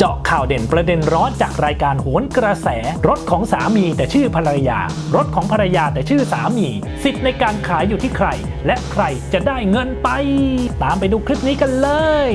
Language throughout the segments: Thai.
เจาะข่าวเด่นประเด็นร้อนจากรายการโหนกระแส รถของสามีแต่ชื่อภรรยา รถของภรรยาแต่ชื่อสามี สิทธิ์ในการขายอยู่ที่ใคร และใครจะได้เงินไป ตามไปดูคลิปนี้กันเลย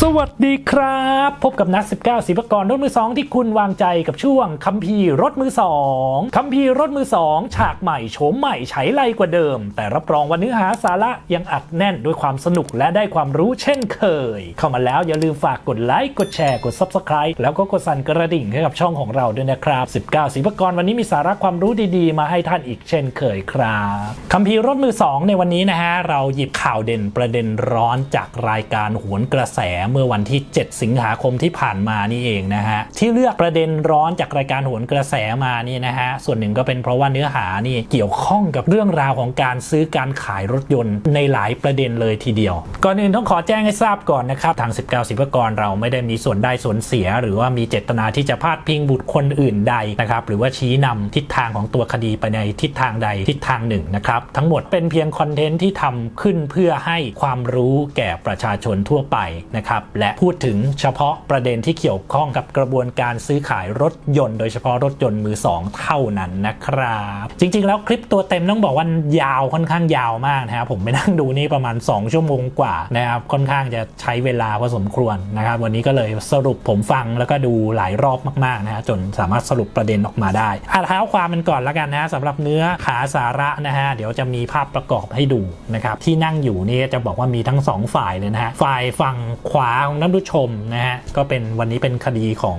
สวัสดีครับ พบกับนัก 19ศิวกรรถมือสองที่คุณวางใจกับช่วงคัมภีร์รถมือสองคัมภีร์รถมือสองฉากใหม่โฉมใหม่ใช้ไรกว่าเดิม แต่รับรองว่าเนื้อหาสาระยังอัดแน่นด้วยความสนุกและได้ความรู้เช่นเคย เข้ามาแล้วอย่าลืมฝากกดไลค์กดแชร์กด Subscribe แล้วก็กดสั่นกระดิ่งให้กับช่องของเราด้วยนะครับ 19ศิวกรวันนี้มีสาระความรู้ดีๆ มาให้ท่านอีกเช่นเคยครับคัมภีร์รถมือสองในวันนี้นะฮะเราหยิบข่าวเด่นประเด็นร้อนจากรายการโหนกระแสเมื่อวันที่ 7 สิงหาคมที่ผ่านมานี่เองนะฮะที่เลือกประเด็นร้อนจากรายการโหนกระแสมานี่นะฮะส่วนหนึ่งก็เป็นเพราะว่าเนื้อหานี่เกี่ยวข้องกับเรื่องราวของการซื้อการขายรถยนต์ในหลายประเด็นเลยทีเดียว ก่อนอื่นต้องขอแจ้งให้ทราบก่อนนะครับทาง 19 ศิวกรเราไม่ได้มีส่วนได้ส่วนเสีย หรือว่ามีเจตนาที่จะพาดพิงบุตรคนอื่นใดนะครับหรือว่าชี้นำทิศทางของตัวคดีไปในทิศทางใดทิศทางหนึ่งนะครับทั้งหมดเป็นเพียงคอนเทนต์ที่ทำขึ้นเพื่อให้ความรู้แก่ประชาชนทั่วไปนะครับและพูดถึงเฉพาะประเด็นที่เกี่ยวข้องกับกระบวนการซื้อขายรถยนต์ โดยเฉพาะรถยนต์มือสองเท่านั้นนะครับ จริงๆ แล้วคลิปตัวเต็มต้องบอกว่ายาวค่อนข้างยาวมากนะครับผมไปนั่งดูนี่ประมาณ 2 ชั่วโมงกว่านะครับค่อนข้างจะใช้เวลาพอสมควรนะครับ วันนี้ก็เลยสรุปผมฟังแล้วก็ดูหลายรอบมากๆนะฮะจนสามารถสรุปประเด็นออกมาได้อะเท้าความมันก่อนแล้วกันนะสำหรับเนื้อหาสาระนะฮะเดี๋ยวจะมีภาพประกอบให้ดูนะครับที่นั่งอยู่นี่จะบอกว่ามีทั้งสองฝ่ายเลยนะฮะฝ่ายฝั่งขวาของท่านผู้ชมนะฮะก็เป็นวันนี้เป็นคดีของ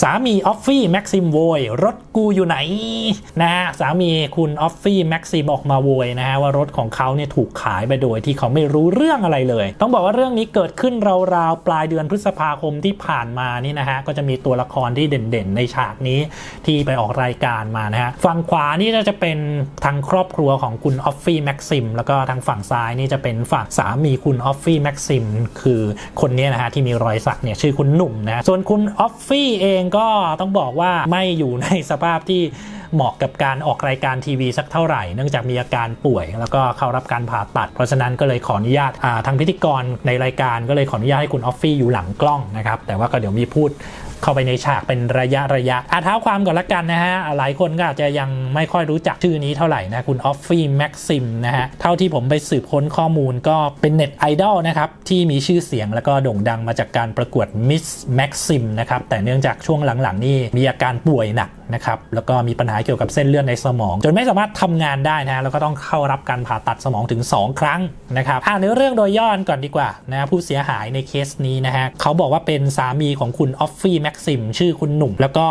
สามีออฟฟี่แม็กซิมโวยรถกูอยู่ไหนนะฮะสามีคุณออฟฟี่แม็กซิมออกมาโวยนะฮะว่ารถของเขาเนี่ยถูกขายไปโดยที่เขาไม่รู้เรื่องอะไรเลย ต้องบอกว่าเรื่องนี้เกิดขึ้นราวๆปลายเดือนพฤษภาคมที่ผ่านมานี่นะฮะก็จะมีตัวละครที่เด่นๆ ในฉากนี้ที่ไปออกรายการมานะฮะฝั่งขวานี่จะเป็นทางครอบครัวของคุณออฟฟี่แม็กซิมแล้วก็ทางฝั่งซ้ายนี่จะเป็นฝั่งสามีคุณออฟฟี่แม็กซิมคือคนนี้นะฮะที่มีรอยสักเนี่ยชื่อคุณหนุ่มนะส่วนคุณออฟฟี่เองก็ต้องบอกว่าไม่อยู่ในสภาพที่เหมาะกับการออกรายการทีวีสักเท่าไหร่ เนื่องจากมีอาการป่วย แล้วก็เข้ารับการผ่าตัด เพราะฉะนั้นก็เลยขออนุญาตทางพิธีกรในรายการก็เลยขออนุญาตให้คุณออฟฟี่อยู่หลังกล้องนะครับแต่ว่าก็เดี๋ยวมีพูด เข้าไปในฉากเป็นระยะระยะอาเท้าความก่อนละกันนะฮะ หลายคนก็อาจจะยังไม่ค่อยรู้จักชื่อนี้เท่าไหร่นะ คุณออฟฟี่แม็กซิมนะฮะ เท่าที่ผมไปสืบค้นข้อมูลก็เป็นเน็ตไอดอลนะครับ ที่มีชื่อเสียงแล้วก็โด่งดังมาจากการประกวดมิสแม็กซิมนะครับ แต่เนื่องจากช่วงหลังๆ นี่มีอาการป่วยหนักนะครับแล้วก็มีปัญหาเกี่ยวกับเส้นเลือดในสมอง จนไม่สามารถทำงานได้นะแล้วก็ต้องเข้ารับการผ่าตัดสมองถึง 2 ครั้งนะครับอ่าเนื้อเรื่องโดยย่อก่อนดีกว่านะผู้เสียหายในเคสนี้นะฮะเขาบอกว่าเป็นสามีของคุณออฟฟี่แม็กซิม ชื่อคุณหนุ่ม แล้วก็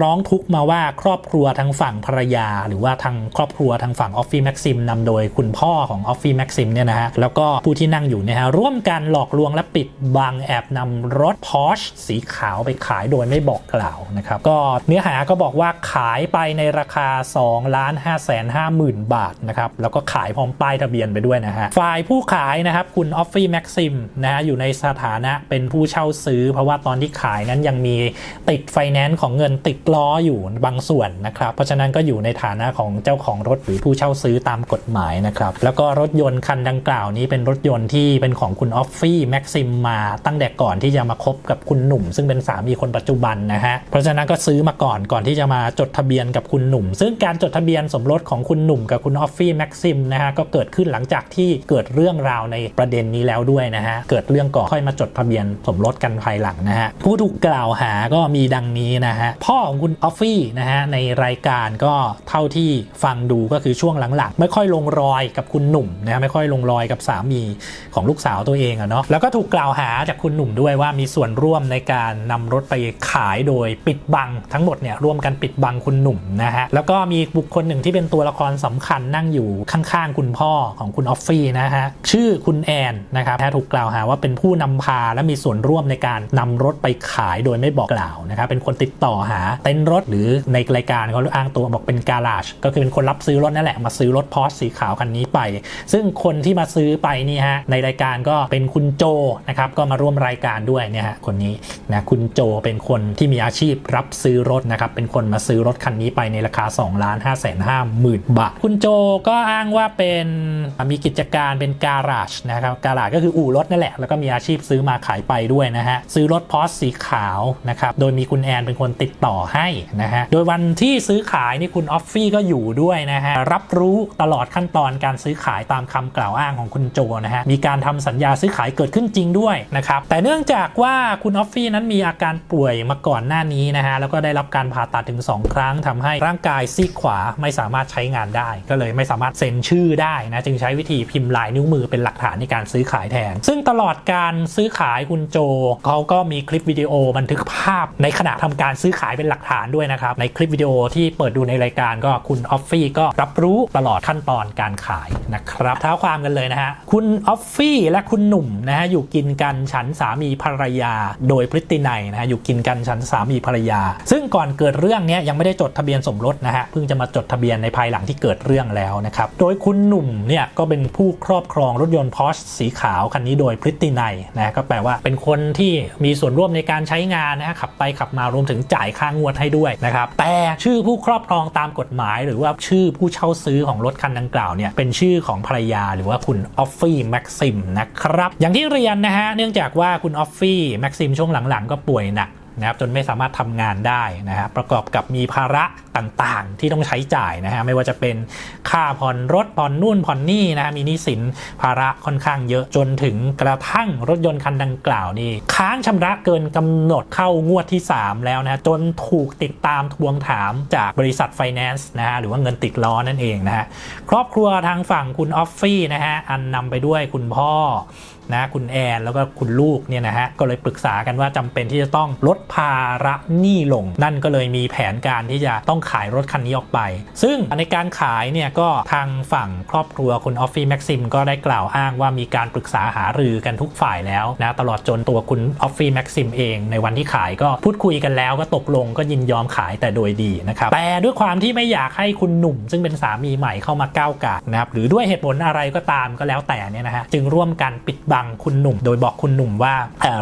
ร้องทุกมาว่าครอบครัวทางฝั่งภรรยา หรือว่าทางครอบครัวทางฝั่งออฟฟี่แม็กซิมนำโดยคุณพ่อของออฟฟี่แม็กซิมเนี่ยนะฮะแล้วก็ผู้ที่นั่งอยู่เนี่ยฮะร่วมกันหลอกลวงและปิดบังแอบนำรถพอชสีขาวไปขายโดยไม่บอกกล่าวนะครับก็เนื้อหาก็บอกว่าขายไปในราคา2ล้าน5แสน5หมื่นบาทนะครับแล้วก็ขายพร้อมป้ายทะเบียนไปด้วยนะฮะฝ่ายผู้ขายนะครับคุณออฟฟี่แม็กซิมนะฮะอยู่ในสถานะเป็นผู้เช่าซื้อ เพราะว่าตอนที่ขายนั้นยังมีติดไฟแนนซ์ของเงินติดล้ออยู่บางส่วนนะครับ เพราะฉะนั้นก็อยู่ในฐานะของเจ้าของรถหรือผู้เช่าซื้อตามกฎหมายนะครับ แล้วก็รถยนต์คันดังกล่าวนี้เป็นรถยนต์ที่เป็นของคุณออฟฟี่แม็กซิมมาตั้งแต่ก่อนที่จะมาคบกับคุณหนุ่ม ซึ่งเป็นสามีคนปัจจุบันนะฮะเพราะฉะนั้นก็ซื้อมาก่อนก่อนที่จะมาจดทะเบียนกับคุณหนุ่ม ซึ่งการจดทะเบียนสมรสของคุณหนุ่มกับคุณออฟฟี่แม็กซิมนะฮะก็เกิดขึ้นหลังจากที่เกิดเรื่องราวในประเด็นนี้แล้วด้วยนะฮะเกิดเรื่องก่อนค่อยมาจดทะเบียนสมรสกันภายหลังนะฮะผู้ถูกกล่าวหาก็มีดังนี้นะฮะพ่อของคุณออฟฟี่นะฮะในรายการก็เท่าที่ฟังดูก็คือช่วงหลังๆ ไม่ค่อยลงรอยกับคุณหนุ่มนะฮะไม่ค่อยลงรอยกับสามีของลูกสาวตัวเองอะเนาะแล้วก็ถูกกล่าวหาจากคุณหนุ่มด้วยว่ามีส่วนร่วมในการนำรถไปขายโดยปิดบัง ทั้งหมดเนี่ยร่วมกันปิดบังคุณหนุ่มนะฮะแล้วก็มีบุคคลหนึ่งที่เป็นตัวละครสำคัญนั่งอยู่ข้างๆคุณพ่อของคุณออฟฟี่นะฮะชื่อคุณแอนนะครับถูกกล่าวหาว่าเป็นผู้นำพาและมีส่วนร่วมในการนำรถไปขายโดยไม่บอกกล่าวนะครับเป็นคนติดต่อหาเต็นท์รถหรือในรายการเขาอ้างตัวบอกเป็นการาจก็คือเป็นคนรับซื้อรถนั่นแหละมาซื้อรถพอร์ชสีขาวคันนี้ไป ซึ่งคนที่มาซื้อไปนี่ฮะในรายการก็เป็นคุณโจนะครับก็มาร่วมรายการด้วยเนี่ยฮะคนนี้นะคุณโจเป็นคนที่มีอาชีพรับซื้อรถนะครับเป็นคนมาซื้อรถคันนี้ไปในราคา2ล้าน5แสน5หมื่นบาท คุณโจก็อ้างว่าเป็นมีกิจการเป็นการาจนะครับการาจก็คืออู่รถนั่นแหละแล้วก็มีอาชีพซื้อมาขายไปด้วยนะฮะซื้อรถพอร์ชสีขาวนะครับ โดยมีคุณแอนเป็นคนติดต่อให้นะฮะ โดยวันที่ซื้อขายนี่คุณออฟฟี่ก็อยู่ด้วยนะฮะ รับรู้ตลอดขั้นตอนการซื้อขายตามคำกล่าวอ้างของคุณโจนะฮะ มีการทำสัญญาซื้อขายเกิดขึ้นจริงด้วยนะครับ แต่เนื่องจากว่าคุณออฟฟี่นั้นมีอาการป่วยมาก่อนหน้านี้นะฮะ แล้วก็ได้รับการผ่าตัดถึง 2 ครั้งทำให้ร่างกายซีกขวาไม่สามารถใช้งานได้ ก็เลยไม่สามารถเซ็นชื่อได้นะ จึงใช้วิธีพิมพ์ลายนิ้วมือเป็นหลักฐานในการซื้อขายแทน ซึ่งตลอดการซื้อขายคุณโจเขาก็มีคลิปวิดีโอบันทึกภาพในขณะทำการซื้อขายเป็นหลักฐานด้วยนะครับ ในคลิปวิดีโอที่เปิดดูในรายการก็คุณออฟฟี่ก็รับรู้ตลอดขั้นตอนการขายนะครับเท้าความกันเลยนะฮะคุณออฟฟี่และคุณหนุ่มนะฮะอยู่กินกันฉันสามีภรรยา โดยพฤตินัยนะฮะอยู่กินกันฉันสามีภรรยา ซึ่งก่อนเกิดเรื่องเนี้ยยังไม่ได้จดทะเบียนสมรสนะฮะเพิ่งจะมาจดทะเบียนในภายหลังที่เกิดเรื่องแล้วนะครับโดยคุณหนุ่มเนี่ยก็เป็นผู้ครอบครองรถยนต์พอชสีขาวคันนี้โดยพฤตินัยนะก็แปลว่าเป็นคนที่มีส่วนร่วมในการใช้งานนะฮะขับไปขับมารวมถึงจ่ายค่างวดให้ด้วยนะครับแต่ชื่อผู้ครอบครองตามกฎหมาย หรือว่าชื่อผู้เช่าซื้อของรถคันดังกล่าวเนี่ยเป็นชื่อของภรรยาหรือว่าคุณออฟฟี่แม็กซิมนะครับอย่างที่เรียนนะฮะเนื่องจากว่าคุณออฟฟี่แม็กซิมช่วงหลังๆ ก็ป่วยหนัก นะครับจนไม่สามารถทำงานได้นะฮะประกอบกับมีภาระต่างๆ ที่ต้องใช้จ่ายนะฮะไม่ว่าจะเป็นค่าผ่อนรถผ่อนนู่นผ่อนนี่นะฮะมีหนี้สินภาระค่อนข้างเยอะจนถึงกระทั่งรถยนต์คันดังกล่าวนี่ค้างชำระเกินกำหนดเข้างวดที่ 3 แล้วนะฮะจนถูกติดตามทวงถามจากบริษัทไฟแนนซ์นะฮะหรือว่าเงินติดล้อนั่นเองนะฮะครอบครัวทางฝั่งคุณออฟฟี่นะฮะอันนำไปด้วยคุณพ่อ นะคุณแอนแล้วก็คุณลูกเนี่ยนะฮะก็เลยปรึกษากันว่าจำเป็นที่จะต้องลดภาระหนี้ลง นั่นก็เลยมีแผนการที่จะต้องขายรถคันนี้ออกไป ซึ่งในการขายเนี่ยก็ทางฝั่งครอบครัวคุณออฟฟี่แม็กซิมก็ได้กล่าวอ้างว่ามีการปรึกษาหารือกันทุกฝ่ายแล้วนะตลอดจนตัวคุณออฟฟี่แม็กซิมเองในวันที่ขายก็พูดคุยกันแล้วก็ตกลงก็ยินยอมขายแต่โดยดีนะครับแต่ด้วยความที่ไม่อยากให้คุณหนุ่ม ซึ่งเป็นสามีใหม่เข้ามาก้าวกาดนะครับหรือด้วยเหตุผลอะไรก็ตามก็แล้วแต่เนี่ยนะฮะจึงร่วมกันปิดบังคุณหนุ่ม โดยบอกคุณหนุ่มว่า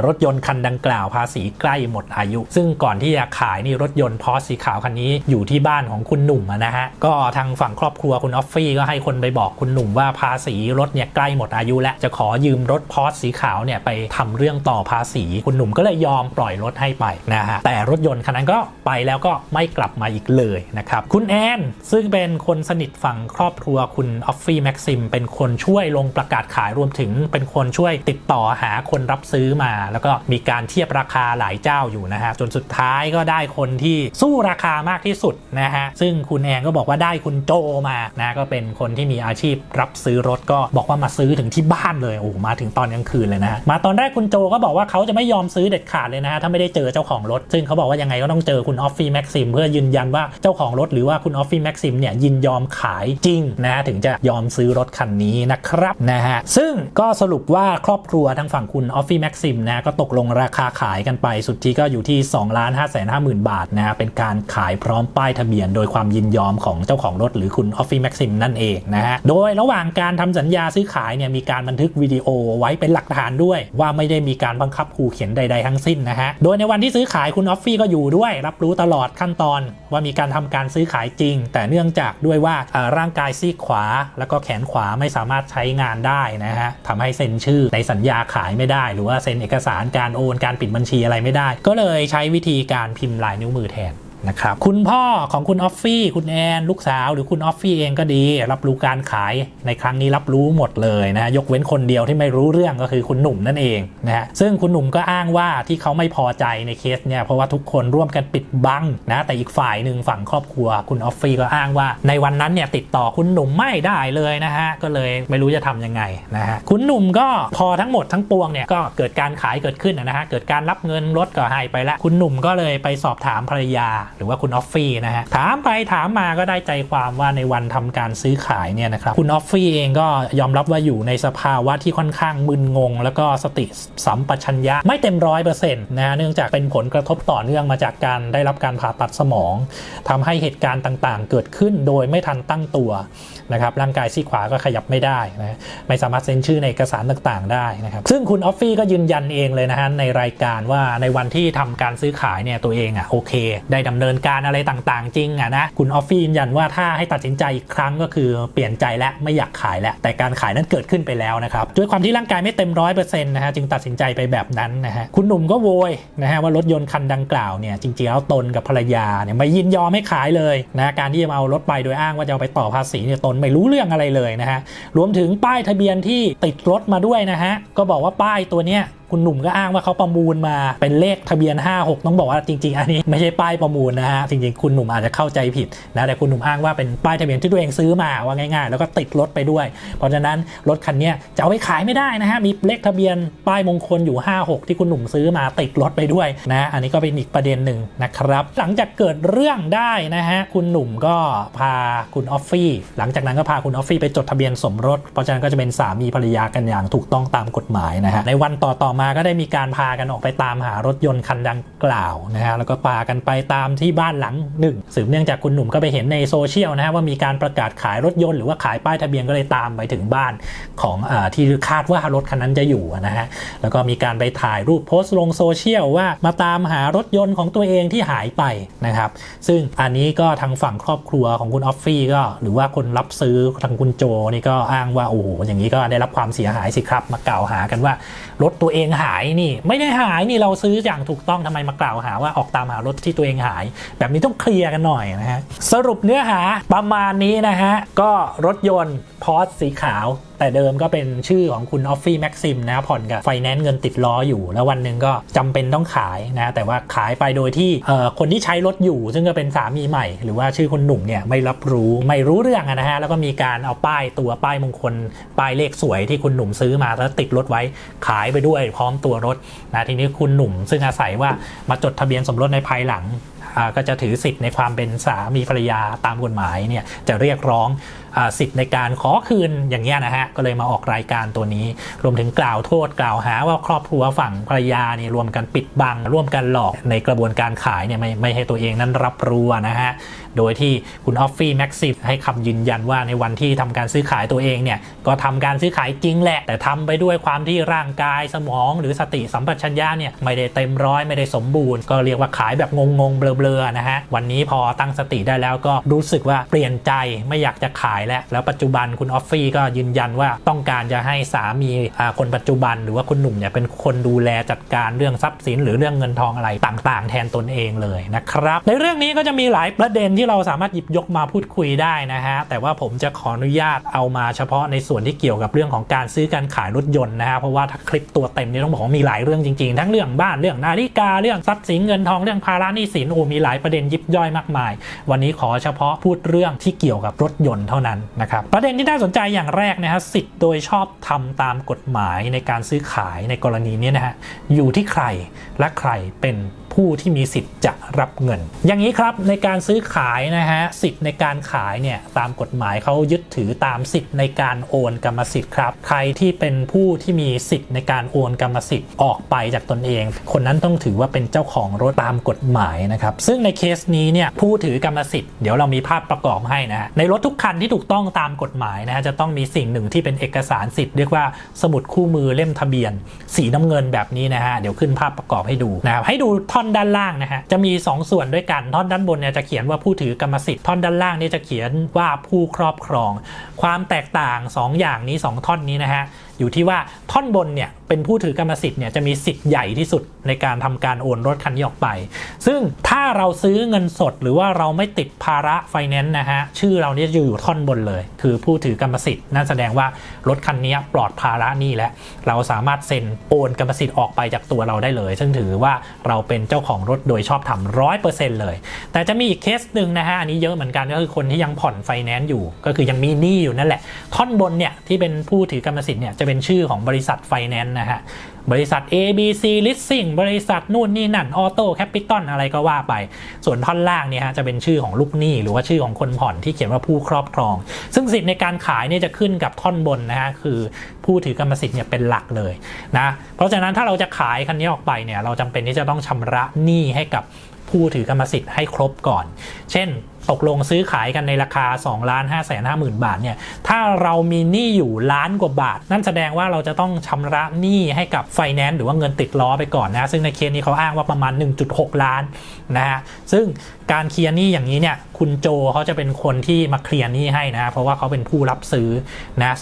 รถยนต์คันดังกล่าวภาษีใกล้หมดอายุ ซึ่งก่อนที่จะขายนี่รถยนต์พอสสีขาวคันนี้อยู่ที่บ้านของคุณหนุ่มนะฮะก็ทางฝั่งครอบครัวคุณออฟฟี่ก็ให้คนไปบอกคุณหนุ่มว่าภาษีรถเนี่ยใกล้หมดอายุ และจะขอยืมรถพอสสีขาวเนี่ยไปทำเรื่องต่อภาษี คุณหนุ่มก็เลยยอมปล่อยรถให้ไปนะฮะแต่รถยนต์คันนั้นก็ไปแล้วก็ไม่กลับมาอีกเลยนะครับคุณแอนซึ่งเป็นคนสนิทฝั่งครอบครัวคุณออฟฟี่แม็กซิมเป็นคนช่วยลงประกาศขายรวมถึงเป็นคนช่วยติดต่อหาคนรับซื้อมา แล้วก็มีการเทียบราคาหลายเจ้าอยู่นะฮะจนสุดท้ายก็ได้คนที่สู้ราคามากที่สุดนะฮะซึ่งคุณแอนก็บอกว่าได้คุณโจมานะก็เป็นคนที่มีอาชีพรับซื้อรถก็บอกว่ามาซื้อถึงที่บ้านเลยโอ้มาถึงตอนกลางคืนเลยนะมาตอนแรกคุณโจก็บอกว่าเขาจะไม่ยอมซื้อเด็ดขาดเลยนะฮะถ้าไม่ได้เจอเจ้าของรถ ซึ่งเขาบอกว่ายังไงก็ต้องเจอคุณออฟฟี่แม็กซิมเพื่อยืนยันว่าเจ้าของรถหรือว่าคุณออฟฟี่แม็กซิมเนี่ยยินยอมขายจริงนะฮะถึงจะยอมซื้อรถคันนี้นะครับนะฮะซึ่งก็สรุปว่าครอบครัวทางฝั่งคุณออฟฟี่แม็กซิมนะก็ตกลงราคาขายกันไป สุทธิก็อยู่ที่ 2 5 5 5 0 0 0 บาทนะเป็นการขายพร้อมป้ายทะเบียน โดยความยินยอมของเจ้าของรถหรือคุณออฟฟี่แม็กซิมนั่นเองนะฮะโดยระหว่างการทำสัญญาซื้อขายเนี่ยมีการบันทึกวิดีโอไว้เป็นหลักฐานด้วย ว่าไม่ได้มีการบังคับขู่เขียนใด ๆ ทั้งสิ้นนะฮะโดยในวันที่ซื้อขายคุณออฟฟี่ก็อยู่ด้วย รับรู้ตลอดขั้นตอน ว่ามีการทำการซื้อขายจริง แต่เนื่องจากด้วยว่าร่างกายซีกขวา แล้วก็แขนขวาไม่สามารถใช้งานได้นะฮะทำให้เซ็นชื่อในสัญญาขายไม่ได้ หรือว่าเซ็นเอกสารการโอนการปิดบัญชีอะไรไม่ได้ ก็เลยใช้วิธีการพิมพ์ลายนิ้วมือแทน นะครับคุณพ่อของคุณออฟฟี่คุณแอนลูกสาว หรือคุณออฟฟี่เองก็ดี รับรู้การขายในครั้งนี้รับรู้หมดเลยนะยกเว้นคนเดียวที่ไม่รู้เรื่องก็คือคุณหนุ่มนั่นเองนะฮะซึ่งคุณหนุ่มก็อ้างว่าที่เขาไม่พอใจในเคสเนี่ยเพราะว่าทุกคนร่วมกันปิดบังนะแต่อีกฝ่ายหนึ่งฝั่งครอบครัว คุณออฟฟี่ก็อ้างว่า ในวันนั้นเนี่ยติดต่อคุณหนุ่มไม่ได้เลยนะฮะก็เลยไม่รู้จะทำยังไงนะฮะคุณหนุ่มก็พอทั้งหมดทั้งปวงเนี่ยก็เกิดการขายเกิดขึ้นนะฮะเกิดการรับเงินรถก็ให้ไปล้วคุณหนุ่มก็เลยไปสอบถามภรรยาหรือว่าคุณออฟฟี่นะฮะถามไปถามมาก็ได้ใจความว่าในวันทำการซื้อขายเนี่ยนะครับคุณออฟฟี่เองก็ยอมรับว่าอยู่ในสภาวะที่ค่อนข้างมึนงง แล้วก็สติสัมปชัญญะไม่เต็มร้อยเปอร์เซ็นต์นะฮะเนื่องจากเป็นผลกระทบต่อเนื่องมาจากการได้รับการผ่าตัดสมองทำให้เหตุการณ์ต่างๆ เกิดขึ้นโดยไม่ทันตั้งตัว นะครับร่างกายซีขวาก็ขยับไม่ได้นะไม่สามารถเซ็นชื่อในเอกสารต่างๆ ได้นะครับซึ่งคุณออฟฟี่ก็ยืนยันเองเลยนะฮะในรายการว่าในวันที่ทำการซื้อขายเนี่ยตัวเองอะโอเค ได้ดำเนินเนินการอะไรต่างๆ จริงอะนะคุณออฟฟี่ยืนยันว่าถ้าให้ตัดสินใจอีกครั้งก็คือเปลี่ยนใจและไม่อยากขายแล้วแต่การขายนั้นเกิดขึ้นไปแล้วนะครับด้วยความที่ร่างกายไม่เต็มร้อยเปอร์เซ็นต์นะฮะจึงตัดสินใจไปแบบนั้นนะฮะคุณหนุ่มก็โวยนะฮะว่ารถยนต์คันดังกล่าวเนี่ยจริงๆแล้วตนกับภรรยาเนี่ยไม่ยินยอมให้ขายเลยนะการที่จะมาเอารถไปโดยอ้างว่าจะเอาไปต่อภาษีเนี่ยตนไม่รู้เรื่องอะไรเลยนะฮะรวมถึงป้ายทะเบียนที่ติดรถมาด้วยนะฮะก็บอกว่าป้ายตัวเนี้ยคุณหนุ่มก็อ้างว่าเขาประมูลมาเป็นเลขทะเบียน 56 ต้องบอกว่าจริง ๆ อันนี้ไม่ใช่ป้ายประมูลนะฮะ จริง ๆ คุณหนุ่มอาจจะเข้าใจผิดนะแต่คุณหนุ่มอ้างว่าเป็นป้ายทะเบียนที่ตัวเองซื้อมาว่าง่าย ๆ แล้วก็ติดรถไปด้วย เพราะฉะนั้นรถคันนี้จะเอาไปขายไม่ได้นะฮะมีเลขทะเบียนป้ายมงคลอยู่ 56 ที่คุณหนุ่มซื้อมาติดรถไปด้วยนะอันนี้ก็เป็นอีกประเด็นหนึ่งนะครับหลังจากเกิดเรื่องได้นะฮะคุณหนุ่มก็พาคุณออฟฟี่หลังจากนั้นก็พาคุณออฟฟี่ไปจดทะเบียนสมรส เพราะฉะนั้นก็จะเป็นสามีภรรยากันอย่างถูกต้องตามกฎหมายนะฮะในวันต่อๆมาก็ได้มีการพากันออกไปตามหารถยนต์คันดังกล่าวนะฮะแล้วก็พากันไปตามที่บ้านหลังหนึ่งสืบเนื่องจากคุณหนุ่มก็ไปเห็นในโซเชียลนะฮะว่ามีการประกาศขายรถยนต์หรือว่าขายป้ายทะเบียนก็เลยตามไปถึงบ้านของอที่คาดว่ารถคันนั้นจะอยู่นะฮะแล้วก็มีการไปถ่ายรูปโพสต์ลงโซเชียลว่ามาตามหารถยนต์ของตัวเองที่หายไปนะครับ ซึ่งอันนี้ก็ทางฝั่งครอบครัวของคุณออฟฟี่ก็ หรือว่าคนรับซื้อทางคุณโจนี่ก็อ้างว่าโอ้โหอย่างนี้ก็ได้รับความเสียหายสิครับ มากล่าวหากันว่ารถตัวเองหายนี่ ไม่ได้หายนี่เราซื้ออย่างถูกต้องทำไมมากล่าวหาว่าออกตามหารถที่ตัวเองหาย แบบนี้ต้องเคลียร์กันหน่อยนะฮะสรุปเนื้อหาประมาณนี้นะฮะก็รถยนต์พอร์สสีขาวแต่เดิมก็เป็นชื่อของคุณออฟฟี่แม็กซิมนะผ่อนกับไฟแนนซ์เงินติดล้ออยู่ แล้ววันหนึ่งก็จำเป็นต้องขายนะแต่ว่าขายไปโดยที่คนที่ใช้รถอยู่ ซึ่งก็เป็นสามีใหม่ หรือว่าชื่อคนหนุ่มเนี่ยไม่รับรู้ไม่รู้เรื่องนะฮะแล้วก็มีการเอาป้ายตัวป้ายมงคลป้ายเลขสวยที่คุณหนุ่มซื้อมาแล้วติดรถไว้ขายไปด้วยพร้อมตัวรถนะทีนี้คุณหนุ่ม ซึ่งอาศัยว่ามาจดทะเบียนสมรสในภายหลัง ก็จะถือสิทธิ์ในความเป็นสามีภรรยาตามกฎหมายเนี่ยจะเรียกร้องอสิทธิ์ในการขอคืนอย่างเงี้ยนะฮะก็เลยมาออกรายการตัวนี้ รวมถึงกล่าวโทษกล่าวหาว่าครอบครัวฝั่งภรรยาเนี่ยรวมกันปิดบัง ร่วมกันหลอกในกระบวนการขายเนี่ยไม่ไม่ให้ตัวเองนั้นรับรู้นะฮะโดยที่คุณออฟฟี่แม็กซิมให้คำยืนยันว่าในวันที่ทำการซื้อขายตัวเองเนี่ยก็ทำการซื้อขายจริงแหละ แต่ทำไปด้วยความที่ร่างกายสมอง หรือสติสัมปชัญญะเนี่ยไม่ได้เต็มร้อยไม่ได้สมบูรณ์ ก็เรียกว่าขายแบบงงๆเบลอๆนะฮะวันนี้พอตั้งสติได้แล้วก็รู้สึกว่าเปลี่ยนใจไม่อยากจะขายแล้ว แล้วปัจจุบันคุณออฟฟี่ก็ยืนยันว่าต้องการจะให้สามีคนปัจจุบัน หรือว่าคุณหนุ่มเนี่ยเป็นคนดูแลจัดการเรื่องทรัพย์สิน หรือเรื่องเงินทองอะไรต่างๆ แทนตนเองเลยนะครับ ในเรื่องนี้ก็จะมีหลายประเด็นที่เราสามารถหยิบยกมาพูดคุยได้นะฮะแต่ว่าผมจะขออนุญาตเอามาเฉพาะในส่วนที่เกี่ยวกับเรื่องของการซื้อการขายรถยนต์นะฮะเพราะว่าถ้าคลิปตัวเต็มนี่ต้องบอกว่ามีหลายเรื่องจริงๆ ทั้งเรื่องบ้านเรื่องนาฬิกาเรื่องทรัพย์สินเงินทองเรื่องภาระหนี้สินโอ้มีหลายประเด็นยิบย่อยมากมาย วันนี้ขอเฉพาะพูดเรื่องที่เกี่ยวกับรถยนต์เท่านั้นนะครับประเด็นที่น่าสนใจอย่างแรกนะฮะสิทธิ์โดยชอบทำตามกฎหมายในการซื้อขายในกรณีนี้นะฮะอยู่ที่ใครและใครเป็น ผู้ที่มีสิทธิ์จะรับเงิน อย่างนี้ครับในการซื้อขายนะฮะสิทธิ์ในการขายเนี่ยตามกฎหมายเขายึดถือตามสิทธิ์ในการโอนกรรมสิทธิ์ครับ ใครที่เป็นผู้ที่มีสิทธิ์ในการโอนกรรมสิทธิ์ออกไปจากตนเอง คนนั้นต้องถือว่าเป็นเจ้าของรถตามกฎหมายนะครับซึ่งในเคสนี้เนี่ยผู้ถือกรรมสิทธิ์เดี๋ยวเรามีภาพประกอบให้นะในรถทุกคันที่ถูกต้องตามกฎหมายนะฮะจะต้องมีสิ่งหนึ่งที่เป็นเอกสารสิทธิ์เรียกว่าสมุดคู่มือเล่มทะเบียน สีน้ำเงินแบบนี้นะฮะเดี๋ยวขึ้นภาพประกอบให้ดูนะครับให้ดูท่อนอนด้านล่างนะฮะจะมี 2 ส่วนด้วยกันท่อนด้านบนเนี่ยจะเขียนว่าผู้ถือกรรมสิทธิ์ท่อนด้านล่างเนี่ยจะเขียนว่าผู้ครอบครอง ความแตกต่าง 2 อย่างนี้ 2 ท่อนนี้นะฮะอยู่ที่ว่าท่อนบนเนี่ยเป็นผู้ถือกรรมสิทธิ์เนี่ยจะมีสิทธิ์ใหญ่ที่สุดในการทำการโอนรถคันนี้ออกไป ซึ่งถ้าเราซื้อเงินสดหรือว่าเราไม่ติดภาระไฟแนนซ์นะฮะชื่อเราเนี่ยจะอยู่ท่อนบนเลย คือผู้ถือกรรมสิทธิ์นั่นแสดงว่ารถคันนี้ปลอดภาระนี้แล้วเราสามารถเซ็นโอนกรรมสิทธิ์ออกไปจากตัวเราได้เลย ซึ่งถือว่าเราเป็นเจ้าของรถโดยชอบทำร้อยเปอร์เซ็นต์เลย แต่จะมีอีกเคสหนึ่งนะฮะอันนี้เยอะเหมือนกันก็คือคนที่ยังผ่อนไฟแนนซ์อยู่ ก็คือยังมีหนี้อยู่นั่นแหละ ท่อนบนเนี่ยที่เป็นผู้ถือกรรมสิทธิ์เนี่ยจะเป็นชื่อของบริษัทไฟแนนซ์นะฮะ บริษัท ABC Leasing บริษัทนู่นนี่นั่นออโต้แคปิตอลอะไรก็ว่าไป ส่วนท่อนล่างเนี่ยฮะจะเป็นชื่อของลูกหนี้หรือว่าชื่อของคนผ่อนที่เขียนว่าผู้ครอบครอง ซึ่งสิทธิ์ในการขายเนี่ยจะขึ้นกับท่อนบนนะฮะคือผู้ถือกรรมสิทธิ์เนี่ยเป็นหลักเลยนะเพราะฉะนั้นถ้าเราจะขายคันนี้ออกไปเนี่ยเราจำเป็นที่จะต้องชำระหนี้ให้กับผู้ถือกรรมสิทธิ์ให้ครบก่อน เช่น ตกลงซื้อขายกันในราคา2ล้าน5 5 0 0 0 บาทเนี่ยถ้าเรามีหนี้อยู่ล้านกว่าบาท นั่นแสดงว่าเราจะต้องชำระหนี้ให้กับไฟแนนซ์หรือว่าเงินติดล้อไปก่อนนะซึ่งในเคสนี้เขาอ้างว่าประมาณ 1.6 ล้านนะฮะซึ่งการเคลียร์หนี้อย่างนี้เนี่ยคุณโจเขาจะเป็นคนที่มาเคลียร์หนี้ให้นะเพราะว่าเขาเป็นผู้รับซื้อนะ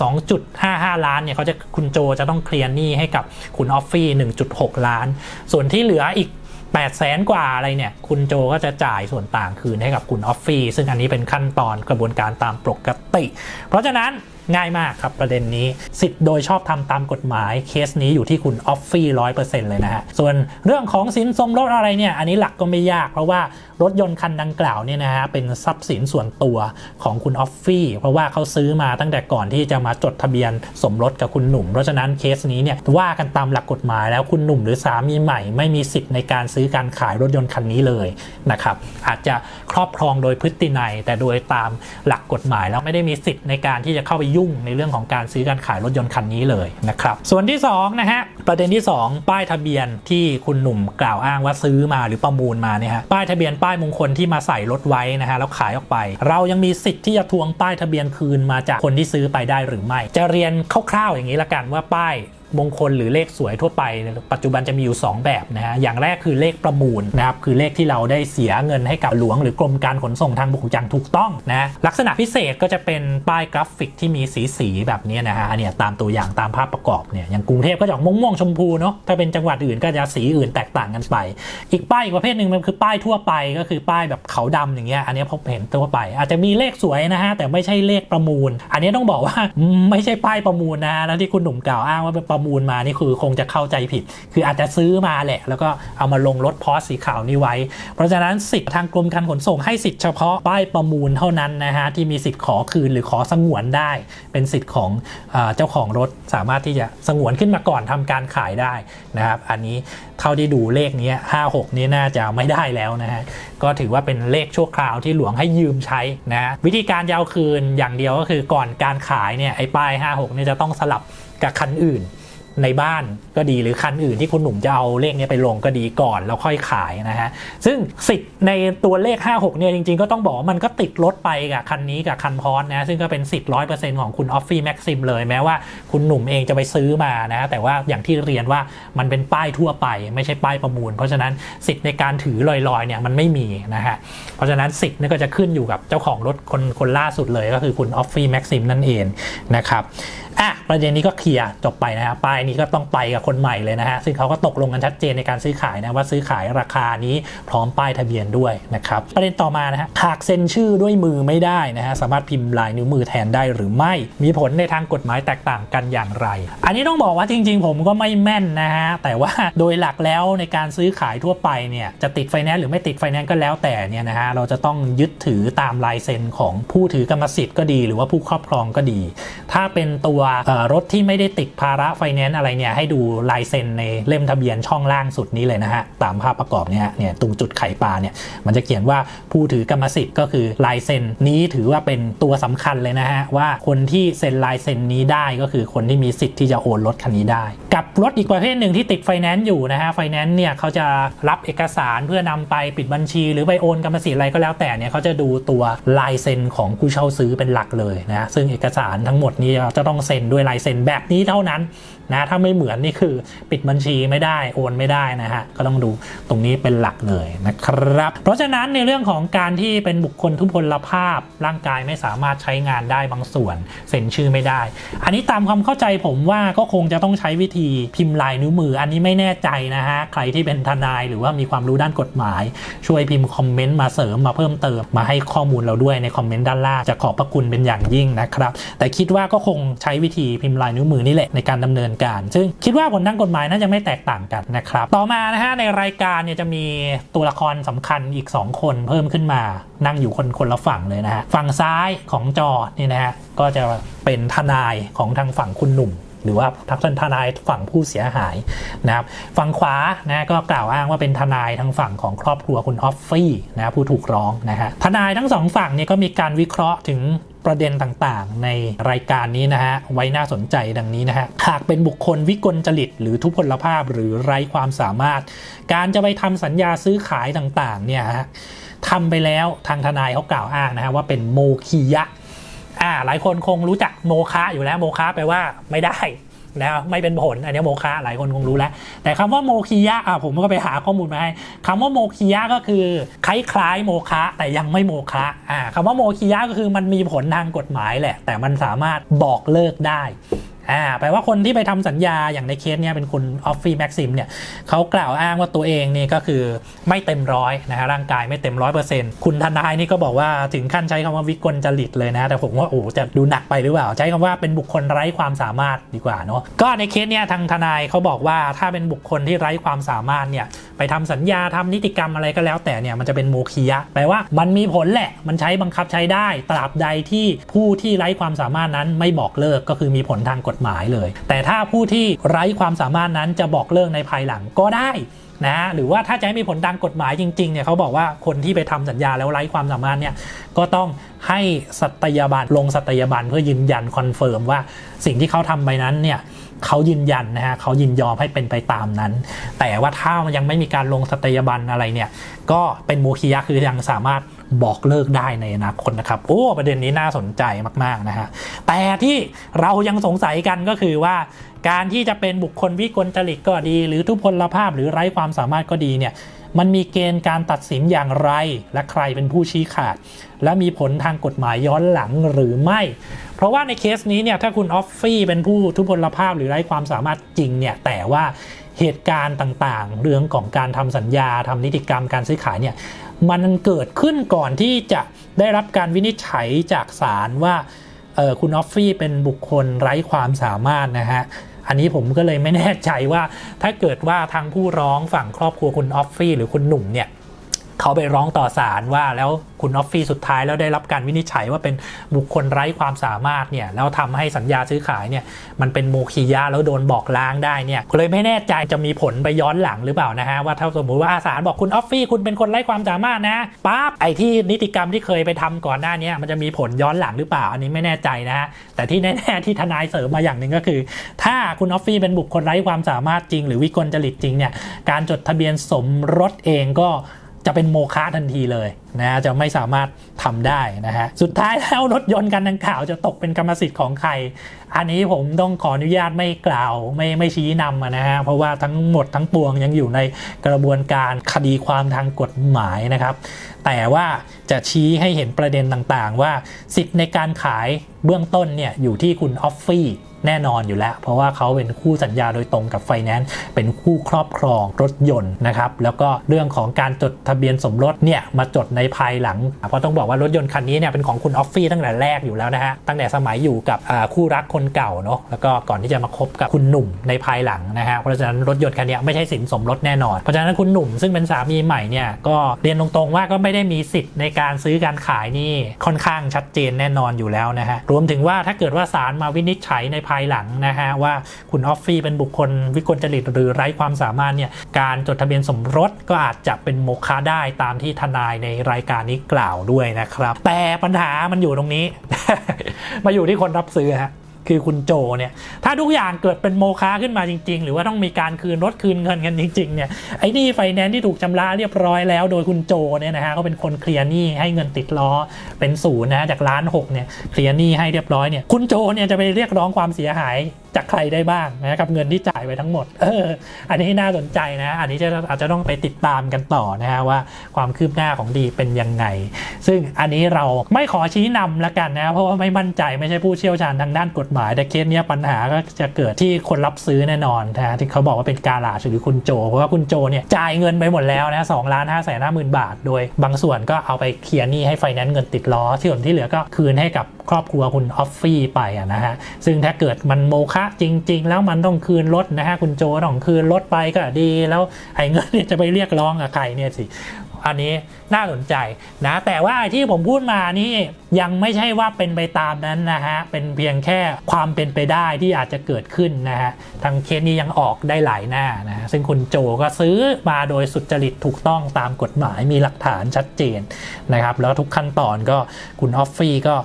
2.55 ล้านเนี่ยเขาจะคุณโจจะต้องเคลียร์หนี้ให้กับคุณออฟฟี่1.6 ล้าน ส่วนที่เหลืออีก 8แสนกว่าอะไรเนี่ย คุณโจก็จะจ่ายส่วนต่างคืนให้กับคุณออฟฟี่ซึ่งอันนี้เป็นขั้นตอนกระบวนการตามปกติ เพราะฉะนั้นง่ายมากครับประเด็นนี้ สิทธิ์โดยชอบทำตามกฎหมายเคสนี้อยู่ที่คุณออฟฟี่ร้อยเปอร์เซ็นต์เลยนะฮะ ส่วนเรื่องของสินสมรสอะไรเนี่ย อันนี้หลักก็ไม่ยากเพราะว่า รถยนต์คันดังกล่าวเนี่ยนะฮะเป็นทรัพย์สินส่วนตัวของคุณออฟฟี่เพราะว่าเขาซื้อมาตั้งแต่ก่อนที่จะมาจดทะเบียนสมรสกับคุณหนุ่ม เพราะฉะนั้นเคสนี้เนี่ยว่ากันตามหลักกฎหมายแล้วคุณหนุ่มหรือสามีใหม่ไม่มีสิทธิ์ในการซื้อการขายรถยนต์คันนี้เลยนะครับอาจจะครอบครองโดยพฤตินัย แต่โดยตามหลักกฎหมายแล้วไม่ได้มีสิทธิ์ในการที่จะเข้าไปยุ่งในเรื่องของการซื้อการขายรถยนต์คันนี้เลยนะครับส่วนที่สองนะฮะประเด็นที่ 2 ป้ายทะเบียนที่คุณหนุ่มกล่าวอ้างว่าซื้อมาหรือประมูลมาเนี่ยฮะป้ายทะเบียนป้ายมงคลที่มาใส่รถไว้นะฮะแล้วขายออกไป เรายังมีสิทธิ์ที่จะทวงป้ายทะเบียนคืนมาจากคนที่ซื้อไปได้หรือไม่ จะเรียนคร่าวๆอย่างนี้ละกันว่าป้าย มงคลหรือเลขสวยทั่วไปปัจจุบันจะมีอยู่ 2 แบบนะฮะอย่างแรกคือเลขประมูลนะครับคือเลขที่เราได้เสียเงินให้กับหลวง หรือกรมการขนส่งทางบกอย่างถูกต้องนะลักษณะพิเศษก็จะเป็นป้ายกราฟิกที่มีสีสีแบบนี้นะฮะเนี่ยตามตัวอย่างตามภาพประกอบเนี่ยอย่างกรุงเทพก็จะออกม่วงๆชมพูเนาะถ้าเป็นจังหวัดอื่นก็จะสีอื่นแตกต่างกันไป อีกป้ายอีกประเภทหนึ่งมันคือป้ายทั่วไปก็คือป้ายแบบขาวดำอย่างเงี้ยอันนี้พบเห็นทั่วไป อาจจะมีเลขสวยนะฮะแต่ไม่ใช่เลขประมูล อันนี้ต้องบอกว่าไม่ใช่ป้ายประมูลนะฮะแล้วที่คุณหนุ่มกล่าวอ้างว่าเป็นประมูลมานี่คือคงจะเข้าใจผิด คืออาจจะซื้อมาแหละ แล้วก็เอามาลงรถพอสสีขาวนี้ไว้ เพราะฉะนั้นสิทธิ์ทางกรมการขนส่งให้สิทธิ์เฉพาะป้ายประมูลเท่านั้นนะฮะที่มีสิทธิ์ขอคืนหรือขอสงวนได้ เป็นสิทธิ์ของเจ้าของรถสามารถที่จะสงวนขึ้นมาก่อนทำการขายได้นะครับอันนี้เท่าที่ดูเลขนี้56 นี้น่าจะไม่ได้แล้วนะฮะก็ถือว่าเป็นเลขชั่วคราวที่หลวงให้ยืมใช้นะวิธีการยาวคืนอย่างเดียวก็คือก่อนการขายเนี่ยไอ้ป้าย56นี่จะต้องสลับกับคันอื่น ในบ้านก็ดีหรือคันอื่นที่คุณหนุ่มจะเอาเลขนี้ไปลงก็ดีก่อนแล้วค่อยขายนะฮะซึ่งสิทธิ์ในตัวเลข 56 เนี่ยจริงๆ ก็ต้องบอกว่ามันก็ติดรถไปกับคันนี้กับคันพอสนะซึ่งก็เป็นสิทธิ์ร้อยเปอร์เซ็นต์ของคุณออฟฟี่แม็กซิมเลยแม้ว่าคุณหนุ่มเองจะไปซื้อมานะแต่ว่าอย่างที่เรียนว่ามันเป็นป้ายทั่วไป ไม่ใช่ป้ายประมูล เพราะฉะนั้นสิทธิ์ในการถือลอยๆเนี่ยมันไม่มีนะฮะเพราะฉะนั้นสิทธิ์นี่ก็จะขึ้นอยู่กับเจ้าของรถคนคนล่าสุดเลยก็คือคุณออฟฟี่แม็กซิมนั่นเองนะครับอะประเด็นนี้ก็เคลียร์จบไปนะฮะป้ายนี้ก็ต้องไปกับคนใหม่เลยนะฮะซึ่งเขาก็ตกลงกันชัดเจนในการซื้อขายนะว่าซื้อขายราคานี้พร้อมป้ายทะเบียนด้วยนะครับประเด็นต่อมานะฮะหากเซ็นชื่อด้วยมือไม่ได้นะฮะสามารถพิมพ์ลายนิ้วมือแทนได้หรือไม่มีผลในทางกฎหมายแตกต่างกันอย่างไร อันนี้ต้องบอกว่าจริง ๆ ผมก็ไม่แม่นนะฮะแต่ว่าโดยหลักแล้วในการซื้อขายทั่วไปเนี่ยจะติดไฟแนนซ์หรือไม่ติดไฟแนนซ์ก็แล้วแต่เนี่ยนะฮะเราจะต้องยึดถือตามลายเซ็นของผู้ถือกรรมสิทธิ์ก็ดี หรือว่าผู้ครอบครองก็ดี ถ้าเป็นตัวรถที่ไม่ได้ติดภาระไฟแนนซ์อะไรเนี่ยให้ดูลายเซ็นในเล่มทะเบียนช่องล่างสุดนี้เลยนะฮะตามภาพประกอบเนี่ยเนี่ยตรงจุดไข่ปลาเนี่ยมันจะเขียนว่าผู้ถือกรรมสิทธิ์ก็คือลายเซ็นนี้ถือว่าเป็นตัวสำคัญเลยนะฮะว่าคนที่เซ็นลายเซ็นนี้ได้ก็คือคนที่มีสิทธิ์ที่จะโอนรถคันนี้ได้ กับรถอีกประเภทหนึ่งที่ติดไฟแนนซ์อยู่นะฮะไฟแนนซ์เนี่ยเขาจะรับเอกสารเพื่อนำไปปิดบัญชี หรือไปโอนกรรมสิทธิ์อะไรก็แล้วแต่เนี่ยเขาจะดูตัวลายเซ็นของผู้เช่าซื้อเป็นหลักเลยนะซึ่งเอกสารทั้งหมดนี้จะต้องเซนด้วยลายเซ็นแบบนี้เท่านั้น นะถ้าไม่เหมือนนี่คือปิดบัญชีไม่ได้โอนไม่ได้นะฮะก็ต้องดูตรงนี้เป็นหลักเลยนะครับ เพราะฉะนั้นในเรื่องของการที่เป็นบุคคลทุพพลภาพ ร่างกายไม่สามารถใช้งานได้บางส่วนเซ็นชื่อไม่ได้ อันนี้ตามความเข้าใจผมว่าก็คงจะต้องใช้วิธีพิมพ์ลายนิ้วมือ อันนี้ไม่แน่ใจนะฮะใครที่เป็นทนายหรือว่ามีความรู้ด้านกฎหมาย ช่วยพิมพ์คอมเมนต์มาเสริมมาเพิ่มเติมมาให้ข้อมูลเราด้วยในคอมเมนต์ด้านล่างจะขอบพระคุณเป็นอย่างยิ่งนะครับ แต่คิดว่าก็คงใช้วิธีพิมพ์ลายนิ้วมือนี่แหละในการดำเนินการ ซึ่งคิดว่าผลทางกฎหมายน่าจะไม่แตกต่างกันนะครับ ต่อมานะฮะในรายการเนี่ยจะมีตัวละครสำคัญอีก 2 คนเพิ่มขึ้นมา นั่งอยู่คนคนละฝั่งเลยนะฮะฝั่งซ้ายของจอนี่นะฮะก็จะเป็นทนายของทางฝั่งคุณหนุ่มหรือว่าทักษทนายฝั่งผู้เสียหายนะครับฝั่งขวานะก็กล่าวอ้างว่าเป็นทนายทางฝั่งของครอบครัวคุณออฟฟี่นะผู้ถูกร้องนะฮะทนายทั้งสองฝั่งเนี่ยก็มีการวิเคราะห์ถึง ประเด็นต่างๆ ในรายการนี้นะฮะไว้น่าสนใจดังนี้นะฮะหากเป็นบุคคลวิกลจริต หรือทุพพลภาพหรือไร้ความสามารถ การจะไปทำสัญญาซื้อขายต่างๆเนี่ยฮะทำไปแล้วทางทนายเขากล่าวอ้างนะฮะว่าเป็นโมคียะอ่าหลายคนคงรู้จักโมคะอยู่แล้วโมคะแปลว่าไม่ได้ นะไม่เป็นผลอันนี้โมคะหลายคนคงรู้แล้ว แต่คำว่าโมคียะอะผมก็ไปหาข้อมูลมาให้คำว่าโมคียะก็คือคล้ายๆโมคะแต่ยังไม่โมคะอ่าคำว่าโมคียะก็คือมันมีผลทางกฎหมายแหละ แต่มันสามารถบอกเลิกได้ อ่าแปลว่าคนที่ไปทำสัญญาอย่างในเคสเนี้ยเป็นคุณออฟฟี่แม็กซิมเนี่ยเขากล่าวอ้างว่าตัวเองนี่ก็คือไม่เต็มร้อยนะฮะร่างกายไม่เต็มร้อยเปอร์เซ็นต์คุณทนายนี่ก็บอกว่าถึงขั้นใช้คำว่าวิกลจริตเลยนะ แต่ผมว่าโอ้จะดูหนักไปหรือเปล่า ใช้คำว่าเป็นบุคคลไร้ความสามารถดีกว่าเนาะก็ในเคสเนี้ยทางทนายเขาบอกว่าถ้าเป็นบุคคลที่ไร้ความสามารถเนี่ยไปทำสัญญาทำนิติกรรมอะไรก็แล้วแต่เนี่ยมันจะเป็นโมคียะแปลว่ามันมีผลแหละ มันใช้บังคับใช้ได้ตราบใดที่ผู้ที่ไร้ความสามารถนั้นไม่บอกเลิกก็คือมีผลทางกฎฎหมายเลย แต่ถ้าผู้ที่ไร้ความสามารถนั้นจะบอกเลิกในภายหลังก็ได้นะหรือว่าถ้าจะให้มีผลทางกฎหมายจริงๆเนี่ยเขาบอกว่าคนที่ไปทำสัญญาแล้วไร้ความสามารถเนี่ยก็ต้องให้สัตยาบันลงสัตยาบันเพื่อยืนยันคอนเฟิร์มว่าสิ่งที่เขาทำไปนั้นเนี่ย เขายืนยันนะฮะเขายินยอมให้เป็นไปตามนั้น แต่ว่าถ้ามันยังไม่มีการลงสัตยาบันอะไรเนี่ย ก็เป็นโมคียะคือยังสามารถบอกเลิกได้ในอนาคตนะครับ โอ้ ประเด็นนี้น่าสนใจมาก ๆ นะฮะแต่ที่เรายังสงสัยกันก็คือว่า การที่จะเป็นบุคคลวิกลจริตก็ดี หรือทุพพลภาพหรือไร้ความสามารถก็ดีเนี่ยมันมีเกณฑ์การตัดสินอย่างไร และใครเป็นผู้ชี้ขาด และมีผลทางกฎหมายย้อนหลังหรือไม่ เพราะว่าในเคสนี้เนี่ยถ้าคุณออฟฟี่เป็นผู้ทุพพลภาพหรือไร้ความสามารถจริงเนี่ยแต่ว่าเหตุการณ์ต่างๆ เรื่องของการทำสัญญาทำนิติกรรมการซื้อขายเนี่ยมันเกิดขึ้นก่อนที่จะได้รับการวินิจฉัยจากศาลว่าคุณออฟฟี่เป็นบุคคลไร้ความสามารถนะฮะ อันนี้ผมก็เลยไม่แน่ใจว่าถ้าเกิดว่าทางผู้ร้องฝั่งครอบครัวคุณออฟฟี่หรือคุณหนุ่มเนี่ย เขาไปร้องต่อศาลว่าแล้วคุณออฟฟี่สุดท้ายแล้วได้รับการวินิจฉัยว่าเป็นบุคคลไร้ความสามารถเนี่ยแล้วทำให้สัญญาซื้อขายเนี่ยมันเป็นโมคียะแล้วโดนบอกล้างได้เนี่ยเลยไม่แน่ใจจะมีผลไปย้อนหลังหรือเปล่านะฮะว่าถ้าสมมุติว่าศาลบอกคุณออฟฟี่คุณเป็นคนไร้ความสามารถนะปั๊บไอ้ที่นิติกรรมที่เคยไปทำก่อนหน้านี้มันจะมีผลย้อนหลังหรือเปล่าอันนี้ไม่แน่ใจนะฮะแต่ที่แน่ๆที่ทนายเสริมมาอย่างหนึ่งก็คือ ถ้าคุณออฟฟี่เป็นบุคคลไร้ความสามารถจริง หรือวิกลจริตจริงเนี่ยการจดทะเบียนสมรสเองก็ จะเป็นโมฆะทันทีเลยนะจะไม่สามารถทำได้นะฮะสุดท้ายแล้วรถยนต์กันดังกล่าวจะตกเป็นกรรมสิทธิ์ของใคร อันนี้ผมต้องขออนุญาตไม่กล่าวไม่ไม่ชี้นำนะฮะเพราะว่าทั้งหมดทั้งปวงยังอยู่ในกระบวนการคดีความทางกฎหมายนะครับ แต่ว่าจะชี้ให้เห็นประเด็นต่างๆ ว่าสิทธิ์ในการขายเบื้องต้นเนี่ยอยู่ที่คุณออฟฟี่ แน่นอนอยู่แล้ว เพราะว่าเขาเป็นคู่สัญญาโดยตรงกับไฟแนนซ์เป็นคู่ครอบครองรถยนต์นะครับแล้วก็เรื่องของการจดทะเบียนสมรสเนี่ยมาจดในภายหลัง เพราะต้องบอกว่ารถยนต์คันนี้เนี่ยเป็นของคุณออฟฟี่ตั้งแต่แรกอยู่แล้วนะฮะตั้งแต่สมัยอยู่กับคู่รักคนเก่าเนาะแล้วก็ก่อนที่จะมาคบกับคุณหนุ่มในภายหลังนะฮะเพราะฉะนั้นรถยนต์คันนี้ไม่ใช่สินสมรสแน่นอนเพราะฉะนั้นคุณหนุ่มซึ่งเป็นสามีใหม่เนี่ยก็เรียนตรงๆว่าก็ไม่ได้มีสิทธิ์ในการซื้อการขายนี่ค่อนข้างชัดเจนแน่นอนอยู่แล้วนะฮะรวมถึงว่าถ้าเกิดว่าศาลมาวินิจฉัยในภายหลังนะฮะว่าคุณออฟฟี่เป็นบุคคลวิกลจริตหรือไร้ความสามารถเนี่ยการจดทะเบียนสมรสก็อาจจะเป็นโมฆะได้ตามที่ทนายในรายการนี้กล่าวด้วยนะครับ แต่ปัญหามันอยู่ตรงนี้ มาอยู่ที่คนรับซื้อฮะ คือคุณโจเนี่ยถ้าทุกอย่างเกิดเป็นโมฆะขึ้นมาจริง ๆ หรือว่าต้องมีการคืนรถคืนเงินกันจริงๆเนี่ยไอ้นี่ไฟแนนซ์ที่ถูกชำระเรียบร้อยแล้ว โดยคุณโจเนี่ยนะฮะก็เป็นคนเคลียร์หนี้ให้เงินติดล้อเป็นศูนย์นะจากล้านหกเนี่ยเคลียร์หนี้ให้เรียบร้อยเนี่ยคุณโจเนี่ยจะไปเรียกร้องความเสียหายจากใครได้บ้างนะกับเงินที่จ่ายไปทั้งหมดเอออันนี้น่าสนใจนะ อันนี้จะอาจจะต้องไปติดตามกันต่อนะฮะว่าความคืบหน้าของดีเป็นยังไง ซึ่งอันนี้เราไม่ขอชี้นำละกันนะเพราะว่าไม่มั่นใจไม่ใช่ผู้เชี่ยวชาญทางด้านกฎหมาย แต่เคสนี้ปัญหาก็จะเกิดที่คนรับซื้อแน่นอนนะที่เขาบอกว่าเป็นกาลาชหรือคุณโจ เพราะว่าคุณโจเนี่ยจ่ายเงินไปหมดแล้วนะสองล้านห้าแสนห้าหมื่นบาท โดยบางส่วนก็เอาไปเคลียร์หนี้ให้ไฟแนนซ์เงินติดล้อที่ส่วนที่เหลือก็คืนให้กับครอบครัวคุณออฟฟี่ไปนะฮะซึ่งถ้าเกิดมันโมฆะจริง ๆ แล้วมันต้องคืนรถนะฮะคุณโจต้องคืนรถไปก็ดีแล้วไอ้เงินเนี่ยจะไปเรียกร้องกับใครเนี่ยสิ อันนี้น่าสนใจนะแต่ว่าที่ผมพูดมานี่ยังไม่ใช่ว่าเป็นไปตามนั้นนะฮะเป็นเพียงแค่ความเป็นไปได้ที่อาจจะเกิดขึ้นนะฮะทางเคสนี้ยังออกได้หลายหน้านะซึ่งคุณโจก็ซื้อมาโดยสุจริตถูกต้องตามกฎหมายมีหลักฐานชัดเจนนะครับแล้วทุกขั้นตอนก็คุณออฟฟี่ก็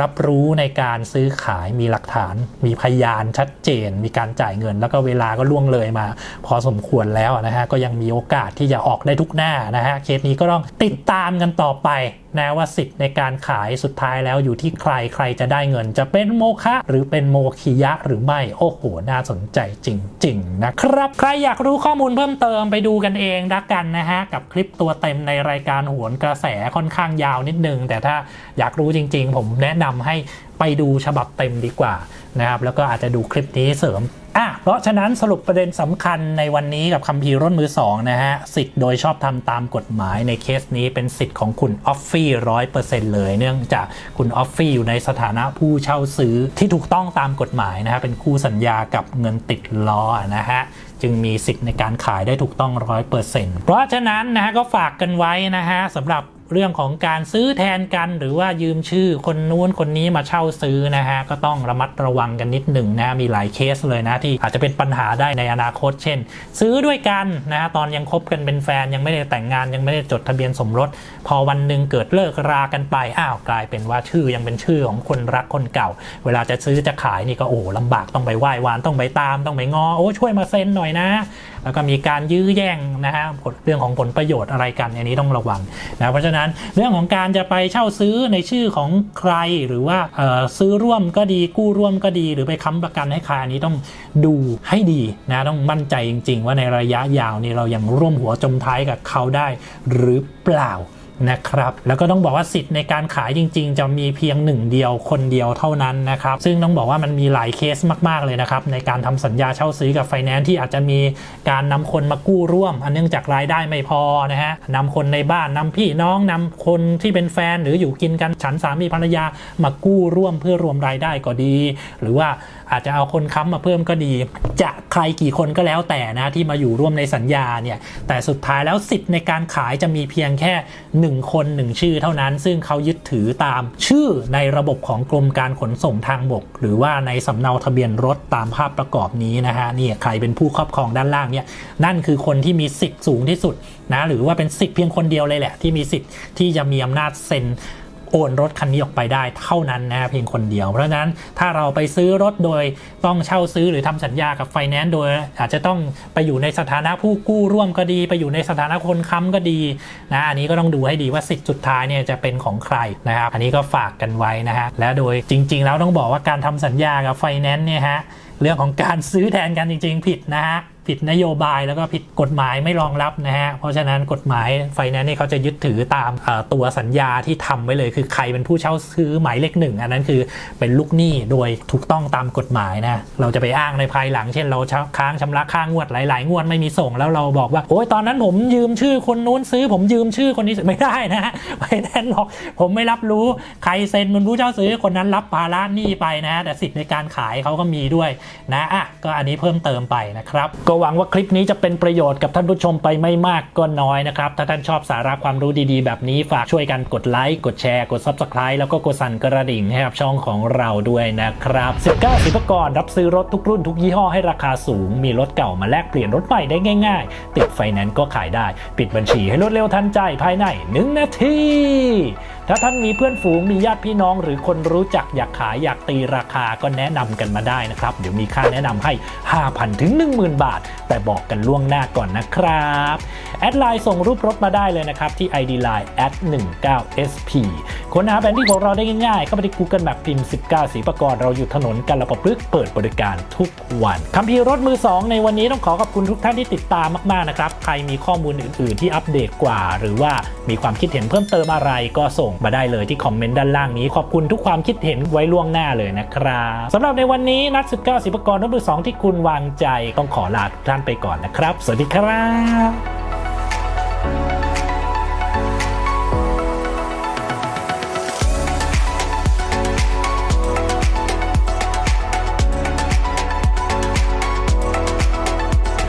รับรู้ในการซื้อขายมีหลักฐาน มีพยานชัดเจน มีการจ่ายเงิน แล้วก็เวลาก็ล่วงเลยมา พอสมควรแล้วนะฮะก็ยังมีโอกาสที่จะออกได้ทุกหน้านะฮะเคสนี้ก็ต้องติดตามกันต่อไปนะว่าสิทธิ์ในการขายสุดท้ายแล้วอยู่ที่ใครใครจะได้เงิน จะเป็นโมฆะหรือเป็นโมคิยะหรือไม่โอ้โหน่าสนใจจริง ๆ นะครับ ใครอยากรู้ข้อมูลเพิ่มเติมไปดูกันเองละกันนะฮะ กับคลิปตัวเต็มในรายการโหวนกระแสค่อนข้างยาวนิดนึง แต่ถ้าอยากรู้จริง ๆ ผมแนะนำให้ไปดูฉบับเต็มดีกว่านะครับแล้วก็อาจจะดูคลิปนี้เสริม อะเพราะฉะนั้นสรุปประเด็นสำคัญในวันนี้กับคัมภีร์ร่นมือ2นะฮะ สิทธิ์โดยชอบทำตามกฎหมายในเคสนี้เป็นสิทธิ์ของคุณออฟฟี่ร้อยเปอร์เซ็นต์เลย เนื่องจากคุณออฟฟี่อยู่ในสถานะผู้เช่าซื้อที่ถูกต้องตามกฎหมายนะฮะ เป็นคู่สัญญากับเงินติดล้อนะฮะจึงมีสิทธิ์ในการขายได้ถูกต้องร้อยเปอร์เซ็นต์เพราะฉะนั้นนะฮะก็ฝากกันไว้นะฮะสำหรับ เรื่องของการซื้อแทนกัน หรือว่ายืมชื่อคนนู้นคนนี้มาเช่าซื้อนะฮะก็ต้องระมัดระวังกันนิดหนึ่งนะมีหลายเคสเลยนะที่อาจจะเป็นปัญหาได้ในอนาคต เช่น ซื้อด้วยกันนะฮะตอนยังคบกันเป็นแฟนยังไม่ได้แต่งงานยังไม่ได้จดทะเบียนสมรส พอวันหนึ่งเกิดเลิกรากันไปอ้าวกลายเป็นว่าชื่อยังเป็นชื่อของคนรักคนเก่า เวลาจะซื้อจะขายนี่ก็โอ้ลำบากต้องไปไหว้วานต้องไปตามต้องไปงอโอ้ช่วยมาเซ็นหน่อยนะ แล้วก็มีการยื้อแย่งนะฮะเรื่องของผลประโยชน์อะไรกันอันนี้ต้องระวังนะเพราะฉะนั้นเรื่องของการจะไปเช่าซื้อในชื่อของใครหรือว่าซื้อร่วมก็ดีกู้ร่วมก็ดี หรือไปค้ำประกันให้ใครอันนี้ต้องดูให้ดีนะต้องมั่นใจจริง ๆ ว่าในระยะยาวนี่เรายังร่วมหัวจมท้ายกับเขาได้หรือเปล่า นะครับ แล้วก็ต้องบอกว่าสิทธิ์ในการขายจริง ๆ จะมีเพียงหนึ่งเดียวคนเดียวเท่านั้นนะครับ ซึ่งต้องบอกว่ามันมีหลายเคสมากๆเลยนะครับ ในการทำสัญญาเช่าซื้อกับไฟแนนซ์ที่อาจจะมีการนำคนมากู้ร่วม อันเนื่องจากรายได้ไม่พอนะฮะนำคนในบ้านนำพี่น้องนำคนที่เป็นแฟนหรืออยู่กินกันฉันสามีภรรยามากู้ร่วมเพื่อรวมรายได้ก็ดี หรือว่าอาจจะเอาคนค้ำมาเพิ่มก็ดี จะใครกี่คนก็แล้วแต่นะที่มาอยู่ร่วมในสัญญาเนี่ยแต่สุดท้ายแล้วสิทธิ์ในการขายจะมีเพียงแค่1คน 1 ชื่อเท่านั้น ซึ่งเขายึดถือตามชื่อในระบบของกรมการขนส่งทางบก หรือว่าในสำเนาทะเบียนรถตามภาพประกอบนี้นะฮะนี่ใครเป็นผู้ครอบครองด้านล่างเนี่ยนั่นคือคนที่มีสิทธิ์สูงที่สุดนะหรือว่าเป็นสิทธิ์เพียงคนเดียวเลยแหละ ที่มีสิทธิ์ที่จะมีอำนาจเซ็น โอนรถคันนี้ออกไปได้เท่านั้นนะเพียงคนเดียว เพราะฉะนั้นถ้าเราไปซื้อรถโดยต้องเช่าซื้อหรือทำสัญญากับไฟแนนซ์โดยอาจจะต้องไปอยู่ในสถานะผู้กู้ร่วมก็ดี ไปอยู่ในสถานะคนค้ำก็ดีนะอันนี้ก็ต้องดูให้ดีว่าสิทธิ์สุดท้ายเนี่ยจะเป็นของใครนะครับอันนี้ก็ฝากกันไว้นะฮะและโดยจริง ๆ แล้วต้องบอกว่าการทำสัญญากับไฟแนนซ์เนี่ยฮะเรื่องของการซื้อแทนกันจริง ๆ ผิดนะฮะ ผิดนโยบายแล้วก็ผิดกฎหมายไม่รองรับนะฮะ เพราะฉะนั้นกฎหมายไฟแนนซ์นี่เขาจะยึดถือตามตัวสัญญาที่ทำไว้เลย คือใครเป็นผู้เช่าซื้อหมายเลขหนึ่งอันนั้นคือเป็นลูกหนี้โดยถูกต้องตามกฎหมายนะ เราจะไปอ้างในภายหลัง เช่นเราค้างชำระค่างวดหลาย ๆ งวดไม่มีส่งแล้วเราบอกว่าโอ้ยตอนนั้นผมยืมชื่อคนนู้นซื้อ ผมยืมชื่อคนนี้ไม่ได้นะฮะไฟแนนซ์บอกผมไม่รับรู้ใครเซ็นเป็นผู้เช่าซื้อคนนั้นรับภาระหนี้ไปนะ แต่สิทธิ์ในการขายเขาก็มีด้วยนะอะก็อันนี้เพิ่มเติมไปนะครับก็หวังว่าคลิปนี้จะเป็นประโยชน์กับท่านผู้ชมไปไม่มากก็น้อยนะครับ ถ้าท่านชอบสาระความรู้ดีๆ แบบนี้ฝากช่วยกันกดไลค์ กดแชร์ กด Subscribe แล้วก็กดสั่นกระดิ่งให้กับช่องของเราด้วยนะครับ 19สิบกรรับซื้อรถทุกรุ่นทุกยี่ห้อให้ราคาสูง มีรถเก่ามาแลกเปลี่ยนรถใหม่ได้ง่าย ๆ ติดไฟแนนซ์ก็ขายได้ ปิดบัญชีให้รวดเร็วทันใจภายใน 1 นาที ถ้าท่านมีเพื่อนฝูงมีญาติพี่น้อง หรือคนรู้จักอยากขายอยากตีราคาก็แนะนำกันมาได้นะครับ เดี๋ยวมีค่าแนะนำให้ 5,000 ถึง 10,000 บาท แต่บอกกันล่วงหน้าก่อนนะครับ แอดไลน์ส่งรูปรถมาได้เลยนะครับ ที่ ID Line 19sp ค้นหาแบรนด์ที่ของเราได้ง่ายๆ เข้าไปที่ Google Map พิมพ์ 19 สีประกรเราอยู่ถนนกาละปะพฤกษ์เปิดบริการทุกวันคัมภีร์รถมือ 2 ในวันนี้ต้องขอขอบคุณทุกท่านที่ติดตามมากๆนะครับ ใครมีข้อมูลอื่นๆ ที่อัปเดตกว่า หรือว่ามีความคิดเห็นเพิ่มเติมอะไรก็ส่งมาได้เลยที่คอมเมนต์ด้านล่างนี้ ขอบคุณทุกความคิดเห็นไว้ล่วงหน้าเลยนะครับสำหรับในวันนี้นัด 19สิบกรรถมือ 2 ที่คุณวางใจต้องขอลาทุกท่านไปก่อนนะครับ สวัสดีครับ